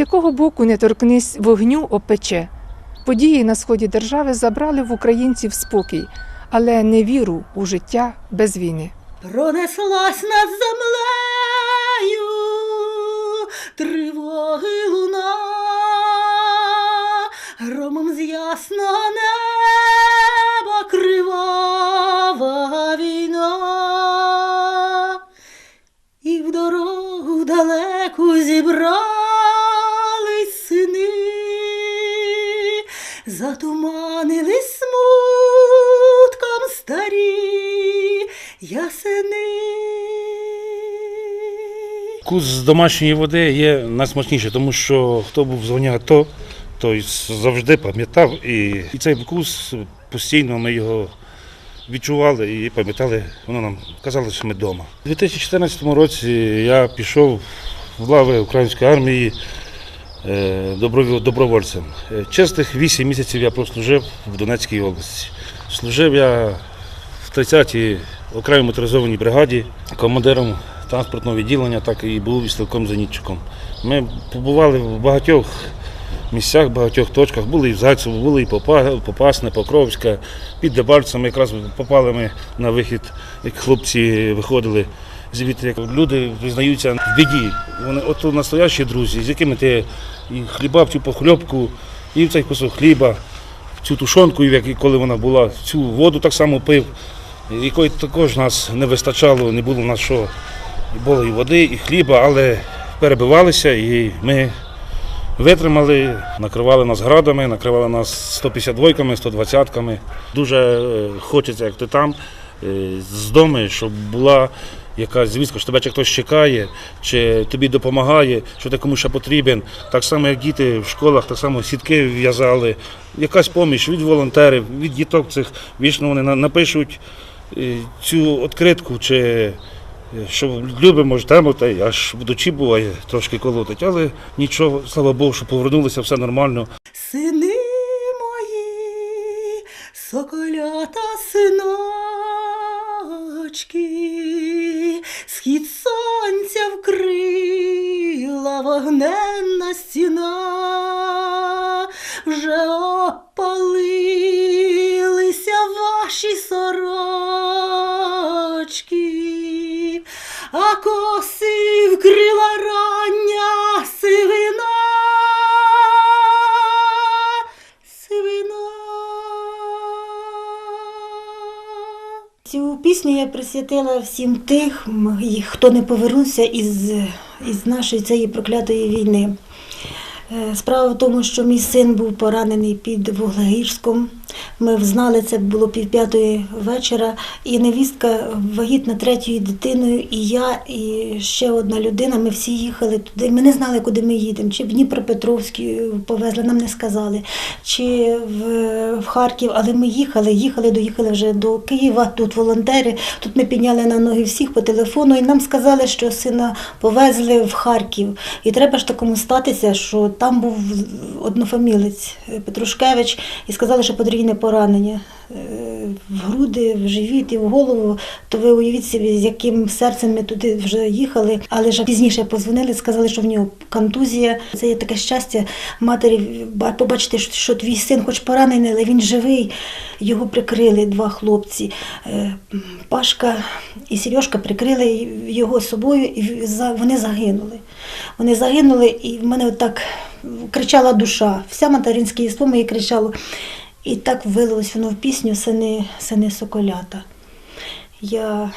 якого боку не торкнись вогню опече. Події на сході держави забрали в українців спокій, але не віру у життя без війни. Пронеслась над землею тривоги луна, громом з ясного неба Вкус з домашньої води є найсмачніший, тому що хто був в зоні АТО, той завжди пам'ятав. І, і цей вкус постійно ми його відчували і пам'ятали, воно нам казало, що ми вдома. У 2014 році я пішов в лави української армії е, добровольцем. Е, Чистих 8 місяців я прослужив в Донецькій області. Служив я в 30-й окремій моторизованій бригаді командиром транспортного відділення, так і був стрілком зенітчиком. Ми побували в багатьох місцях, багатьох точках. Були і в Зайцево, були і Попасне, Покровська, під Дебальцем. Якраз попали ми на вихід, як хлопці виходили. Звідти як люди визнаються в біді. Вони от настоящі друзі, з якими ти і хліба в цю похльопку, і в цей кусок хліба, в цю тушонку, коли вона була, цю воду так само пив, якої також нас не вистачало, не було в нас що. І було і води, і хліба, але перебивалися, і ми витримали, накривали нас градами, накривали нас 152-ками, 120-ками. Дуже е, хочеться, як ти там, е, з дому, щоб була якась звістка, що тебе чи хтось чекає, чи тобі допомагає, що ти комусь ще потрібен. Так само, як діти в школах, так само сітки в'язали. Якась поміч від волонтерів, від діток цих вічно вони напишуть е, цю відкритку, чи що любимо, ждемо, та й аж дочі буває трошки колотить, але нічого, слава Богу, що повернулися, все нормально. Сини мої, соколята синочки, схід сонця вкрила вогненна стіна, вже опалилися ваші сорочки, а коси вкрила рання сивина. Сивина. Цю пісню я присвятила всім тих, хто не повернувся із, із нашої цієї проклятої війни. Е, Справа в тому, що мій син був поранений під Вуглегірськом. Ми знали, це було півп'ятої вечора, і невістка вагітна третьою дитиною, і я, і ще одна людина. Ми всі їхали туди. Ми не знали, куди ми їдемо. Чи в Дніпропетровський повезли, нам не сказали, чи в, Харків, але ми їхали, їхали, доїхали вже до Києва. Тут волонтери. Тут ми підняли на ноги всіх по телефону, і нам сказали, що сина повезли в Харків. І треба ж такому статися, що там був однофамілець Петрушкевич, і сказали, що потрібне поранення е, в груди, в живіт і в голову. То ви уявіть собі, з яким серцем ми туди вже їхали. Але ж пізніше позвонили, сказали, що в нього контузія. Це є таке щастя матері побачити, що- твій син, хоч поранений, але він живий. Його прикрили два хлопці. Е, Пашка і Сережка прикрили його собою, і вони загинули. Вони загинули, і в мене отак кричала душа. Вся материнське єство моє кричало. І так вилилось воно в пісню Сини, сини Соколята. Я,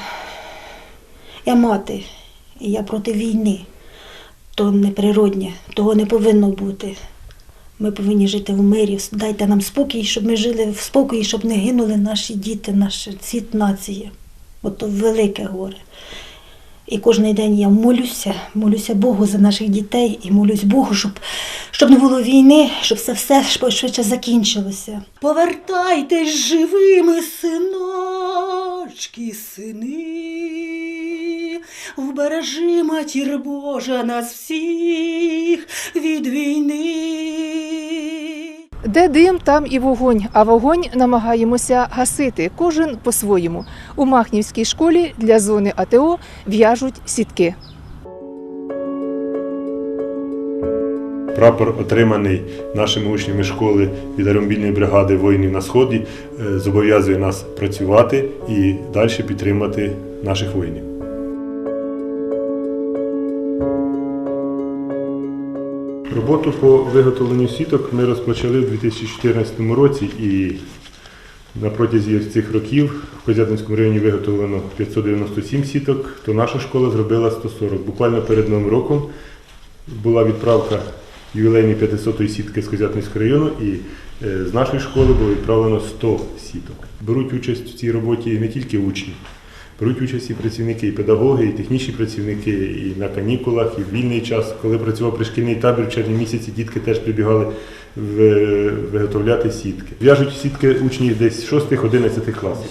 я мати, і я проти війни. То неприроднє, того не повинно бути. Ми повинні жити в мирі. Дайте нам спокій, щоб ми жили в спокої, щоб не гинули наші діти, наш цвіт нації. Бо то велике горе. І кожен день я молюся, молюся Богу за наших дітей і молюсь Богу, щоб, щоб не було війни, щоб це все швидше закінчилося. Повертайтесь живими, синочки, сини, вбережи матір Божа нас всіх від війни. Де дим, там і вогонь, а вогонь намагаємося гасити, кожен по-своєму. У Махнівській школі для зони АТО в'яжуть сітки. прапор, отриманий нашими учнями школи від аеромобільної бригади воїнів на сході, е, зобов'язує нас працювати і далі підтримати наших воїнів. Роботу по виготовленню сіток ми розпочали у 2014 році і на протязі цих років в Козятинському районі виготовлено 597 сіток, то наша школа зробила 140. Буквально перед Новим роком була відправка ювілейної 500-ї сітки з Козятинського району, і е, з нашої школи було відправлено 100 сіток. Беруть участь в цій роботі не тільки учні, беруть участь і працівники, і педагоги, і технічні працівники, і на канікулах, і в вільний час. Коли працював пришкільний табір в червні місяці, дітки теж прибігали виготовляти сітки. В'яжуть сітки учні десь 6-11 класів.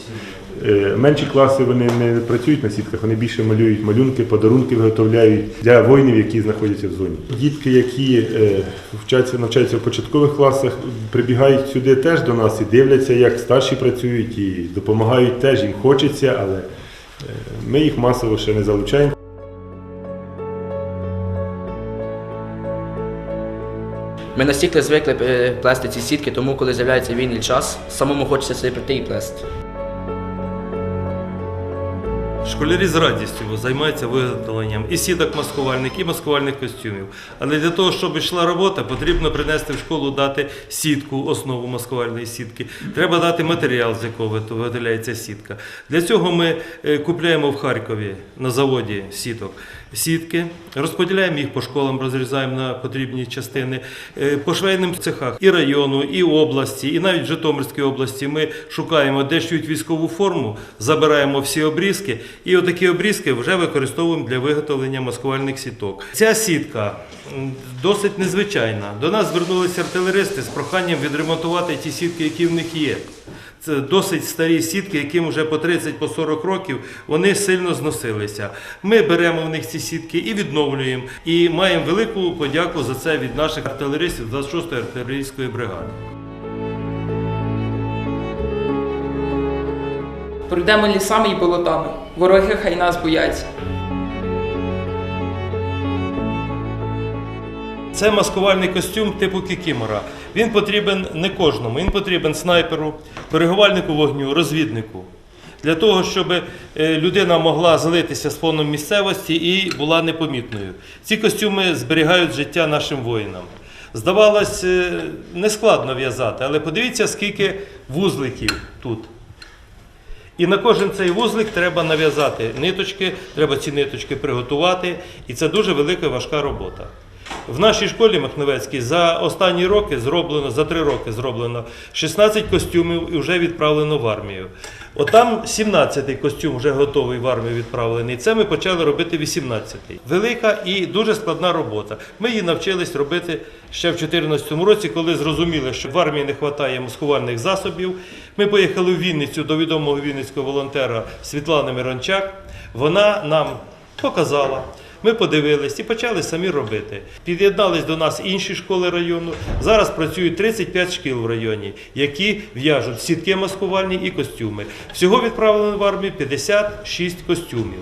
Е, Менші класи вони не працюють на сітках, вони більше малюють малюнки, подарунки виготовляють для воїнів, які знаходяться в зоні. Дітки, які е, вчаться, навчаються в початкових класах, прибігають сюди теж до нас і дивляться, як старші працюють, і допомагають теж, їм хочеться, але ми їх масово ще не залучаємо. Ми настільки звикли е, плести ці сітки, тому коли з'являється вільний час, самому хочеться собі прийти і плести. Школярі з радістю займаються виготовленням і сіток маскувальних, і маскувальних костюмів. Але для того, щоб йшла робота, потрібно принести в школу дати сітку, основу маскувальної сітки. Треба дати матеріал, з якого виготовляється сітка. Для цього ми е, купляємо в Харкові на заводі сіток сітки, розподіляємо їх по школам, розрізаємо на потрібні частини. Е, По швейним цехах і району, і області, і навіть в Житомирській області ми шукаємо, де шиють військову форму, забираємо всі обрізки, і отакі обрізки вже використовуємо для виготовлення маскувальних сіток. Ця сітка досить незвичайна. До нас звернулися артилеристи з проханням відремонтувати ті сітки, які в них є. Це досить старі сітки, яким вже по 30 по 40 років вони сильно зносилися. Ми беремо в них ці сітки і відновлюємо. І маємо велику подяку за це від наших артилеристів 26-ї артилерійської бригади. Пройдемо лісами і болотами. Вороги хай нас бояться. Це маскувальний костюм типу кікімора. Він потрібен не кожному. Він потрібен снайперу, коригувальнику вогню, розвіднику. Для того, щоб е, людина могла злитися з фоном місцевості і була непомітною. Ці костюми зберігають життя нашим воїнам. Здавалось, е, нескладно в'язати, але подивіться, скільки вузликів тут. І на кожен цей вузлик треба нав'язати ниточки, треба ці ниточки приготувати, і це дуже велика важка робота. В нашій школі Махновецькій за останні роки зроблено, за три роки зроблено 16 костюмів і вже відправлено в армію. Отам 17-й костюм вже готовий в армію відправлений. Це ми почали робити 18-й. Велика і дуже складна робота. Ми її навчились робити ще в 2014 році, коли зрозуміли, що в армії не вистачає маскувальних засобів. Ми поїхали в Вінницю до відомого вінницького волонтера Світлани Мирончак. Вона нам показала. Ми подивились і почали самі робити. Під'єднались до нас інші школи району. Зараз працюють 35 шкіл в районі, які в'яжуть сітки маскувальні і костюми. Всього відправлено в армію 56 костюмів.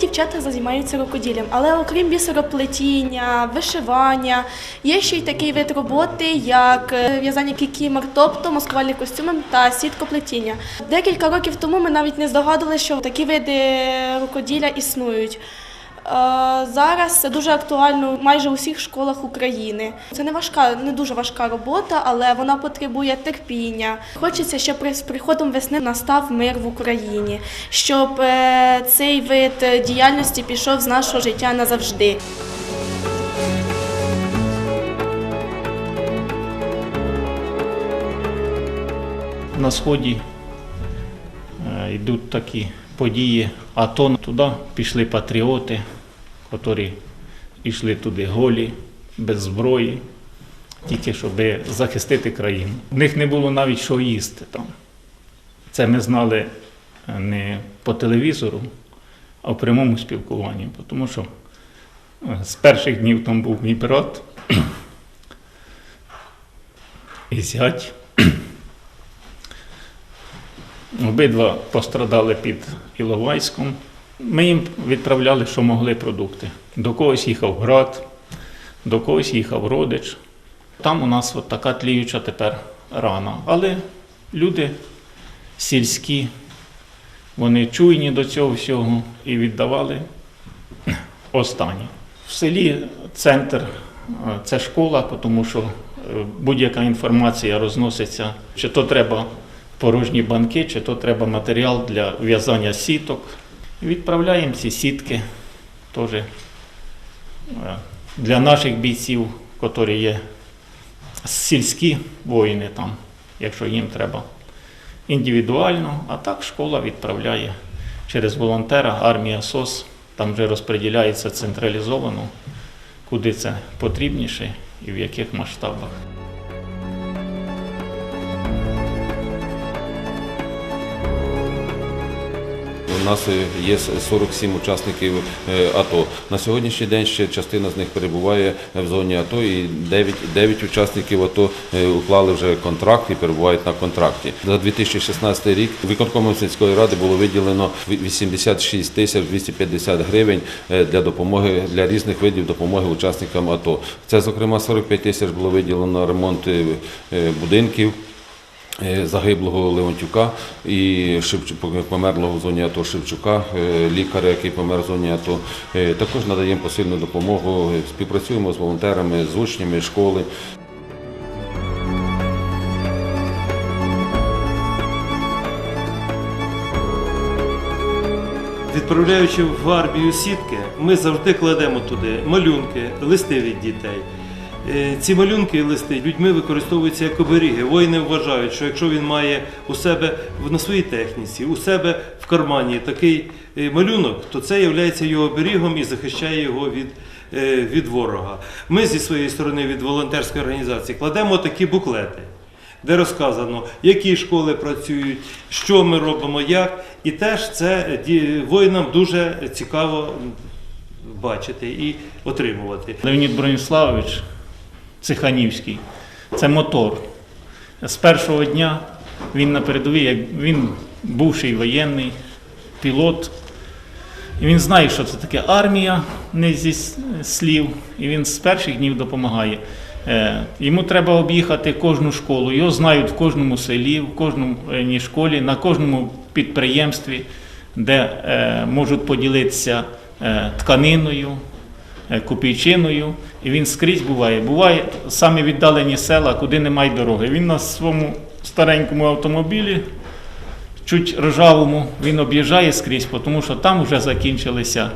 Дівчата займаються рукоділлям, але окрім бісероплетіння, вишивання, є ще й такий вид роботи, як е, в'язання кікімор, тобто маскувальні костюми та сіткоплетіння. Декілька років тому ми навіть не здогадували, що такі види рукоділля існують. Е, Зараз це дуже актуально майже у всіх школах України. Це не важка, не дуже важка робота, але вона потребує терпіння. Хочеться, щоб з приходом весни настав мир в Україні, щоб е, цей вид діяльності пішов з нашого життя назавжди. на сході е, йдуть такі події, а то туди пішли патріоти, які йшли туди голі, без зброї, тільки щоб захистити країну. В них не було навіть що їсти там. Це ми знали е, не по телевізору, а в прямому спілкуванні, тому що е, з перших днів там був мій брат і зять. Обидва пострадали під Іловайськом. Ми їм відправляли, що могли продукти. До когось їхав град, до когось їхав родич. Там у нас от така тліюча тепер рана. Але люди сільські, вони чуйні до цього всього і віддавали останні. В селі центр е, це школа, тому що е, будь-яка інформація розноситься, чи то треба порожні банки, чи то треба матеріал для в'язання сіток. Відправляємо ці сітки теж е, для наших бійців, які є сільські воїни там, якщо їм треба індивідуально, а так школа відправляє через волонтера, армія СОС, там вже розподіляється централізовано, куди це потрібніше і в яких масштабах. У нас е, є 47 учасників е, АТО. На сьогоднішній день ще частина з них перебуває в зоні АТО, і 9, 9 учасників АТО е, уклали вже контракт і перебувають на контракті. За 2016 рік виконкомом сільської ради було виділено 86 тисяч 250 гривень е, для допомоги для різних видів допомоги учасникам АТО. Це, зокрема, 45 тисяч було виділено на ремонт е, е, будинків е, загиблого Леонтюка і померлого в зоні АТО Шевчука, е, лікаря, який помер в зоні АТО. Е, Також надаємо посильну допомогу, е, співпрацюємо з волонтерами, з учнями школи. Відправляючи в армію сітки, ми завжди кладемо туди малюнки, листи від дітей. Е, Ці малюнки і листи людьми використовуються як оберіги. Воїни вважають, що якщо він має у себе на своїй техніці, у себе в кармані такий е, малюнок, то це є його оберігом і захищає його від, е, від ворога. Ми зі своєї сторони від волонтерської організації кладемо такі буклети де розказано, які школи працюють, що ми робимо, як. І теж це воїнам дуже цікаво бачити і отримувати. Леонід Броніславович Циханівський це мотор. З першого дня він на передовій, як він бувший воєнний пілот. І він знає, що це таке армія, не зі слів, і він з перших днів допомагає. Е, Йому треба об'їхати кожну школу. Його знають в кожному селі, в кожній школі, на кожному підприємстві, де е, можуть поділитися е, тканиною, е, копійчиною, і він скрізь буває. Буває самі віддалені села, куди немає дороги. Він на своєму старенькому автомобілі, чуть ржавому, він об'їжджає скрізь, тому що там вже закінчилися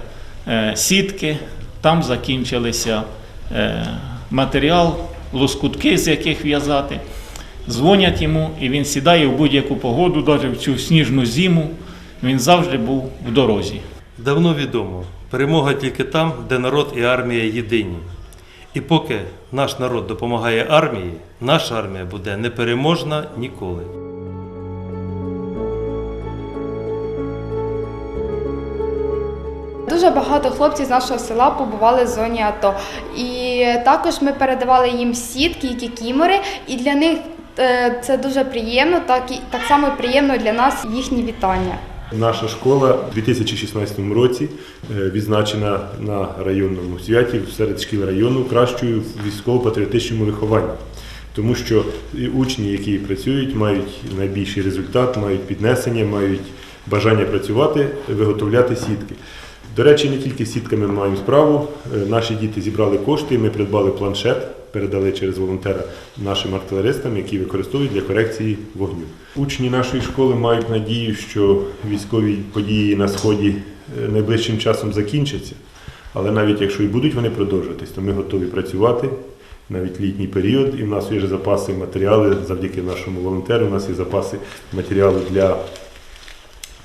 е, сітки, там закінчилися е, матеріал, лоскутки, з яких в'язати. Дзвонять йому, і він сідає в будь-яку погоду, навіть в цю сніжну зиму. Він завжди був в дорозі. Давно відомо, перемога тільки там, де народ і армія єдині. І поки наш народ допомагає армії, наша армія буде непереможна ніколи. Дуже багато хлопців з нашого села побували в зоні АТО. І також ми передавали їм сітки і кікімори, і для них е, це дуже приємно, так і так само приємно для нас їхні вітання. Наша школа у 2016 році е, відзначена на районному святі серед шкіл району кращою в військово-патріотичному вихованні. Тому що учні, які працюють, мають найбільший результат, мають піднесення, мають бажання працювати, виготовляти сітки. До речі, не тільки сітками ми маємо справу. Е, Наші діти зібрали кошти, ми придбали планшет, передали через волонтера нашим артилеристам, які використовують для корекції вогню. Учні нашої школи мають надію, що військові події на сході е, найближчим часом закінчаться. Але навіть якщо і будуть вони продовжуватись, то ми готові працювати навіть літній період. І в нас є запаси матеріали завдяки нашому волонтеру. У нас є запаси матеріалу для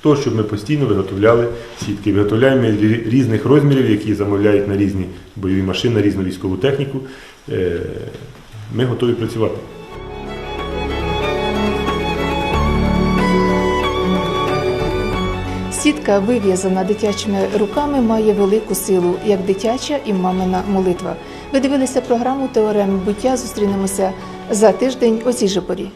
того, щоб ми постійно виготовляли сітки. Виготовляємо різних розмірів, які замовляють на різні бойові машини, на різну військову техніку. Е, Ми готові працювати. Сітка, вив'язана дитячими руками, має велику силу, як дитяча і мамина молитва. Ви дивилися програму Теореми буття. Зустрінемося за тиждень у цій же порі.